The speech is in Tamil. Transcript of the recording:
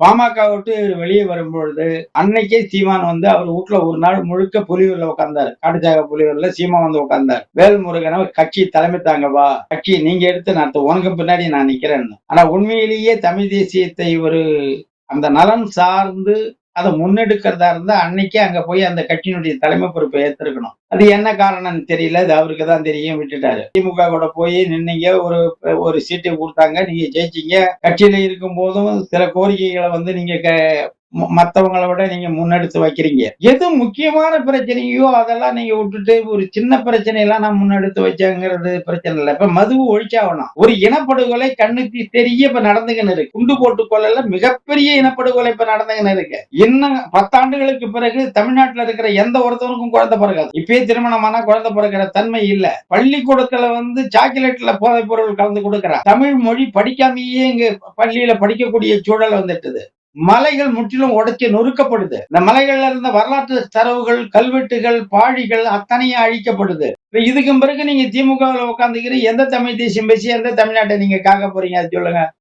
பாமக விட்டு வெளியே வரும்பொழுது அன்னைக்கே சீமான் வந்து அவர் வீட்டுல ஒரு நாள் முழுக்க புலியூர்ல உட்கார்ந்தார். காட்டுச்சாக புலியூர்ல சீமான் வந்து உட்கார்ந்தார். வேல்முருகன் கட்சி தலைமை தாங்கவா கட்சி நீங்க எடுத்து நடத்த உனக்கு பின்னாடி நான் நிக்கிறேன்னு. ஆனா உண்மையிலேயே தமிழ் தேசியத்தை ஒரு அந்த நலன் சார்ந்து அதை முன்னெடுக்கிறதா இருந்தா அன்னைக்கே அங்க போய் அந்த கட்சியினுடைய தலைமை பொறுப்பை ஏத்திருக்கணும். அது என்ன காரணம்னு தெரியல. அது அவருக்கு தான் தெரியும். விட்டுட்டாரு. திமுக கூட போய் நின்னீங்க ஒரு ஒரு சீட்டை கொடுத்தாங்க நீங்க ஜெயிச்சீங்க. கட்சியில இருக்கும் போதும் சில கோரிக்கைகளை வந்து நீங்க மற்றவங்களை விட நீங்க முன்னெடுத்து வைக்கிறீங்க. எது முக்கியமான பிரச்சனையோ அதெல்லாம் நீங்க விட்டுட்டு ஒரு சின்ன பிரச்சனையெல்லாம் நான் முன்னெடுத்து வச்சேங்கிறது பிரச்சனை இல்லை. இப்ப மதுவு ஒழிச்சாகணும். ஒரு இனப்படுகொலை கண்ணுக்கு தெரிய இப்ப நடந்துகின்னு இருக்கு. குண்டு போட்டு கொள்ளல மிகப்பெரிய இனப்படுகொலை இப்ப நடந்துகின்னு இருக்கு. இன்னும் பத்தாண்டுகளுக்கு பிறகு தமிழ்நாட்டுல இருக்கிற எந்த ஒருத்தவனுக்கும் குழந்தை பிறக்காது. இப்பயே திருமணமானா குழந்தை பிறக்கிற தன்மை இல்ல. பள்ளிக்கூடத்துல வந்து சாக்லேட்ல போதைப் பொருள் கலந்து கொடுக்கிறான் தமிழ் மொழி படிக்காமயே இங்க பள்ளியில படிக்கக்கூடிய சூழல் வந்துட்டுது. மலைகள் முற்றிலும் உடைச்சு நொறுக்கப்படுது. இந்த மலைகள்ல இருந்த வரலாற்று தரவுகள் கல்வெட்டுகள் பாழிகள் அத்தனையும் அழிக்கப்படுது. இதுக்கு பிறகு நீங்க திமுகவில் உட்காந்துக்கிற எந்த தமிழ் தேசியம் பேசி எந்த தமிழ்நாட்டை நீங்க காக்க போறீங்க? அது சொல்லுங்க.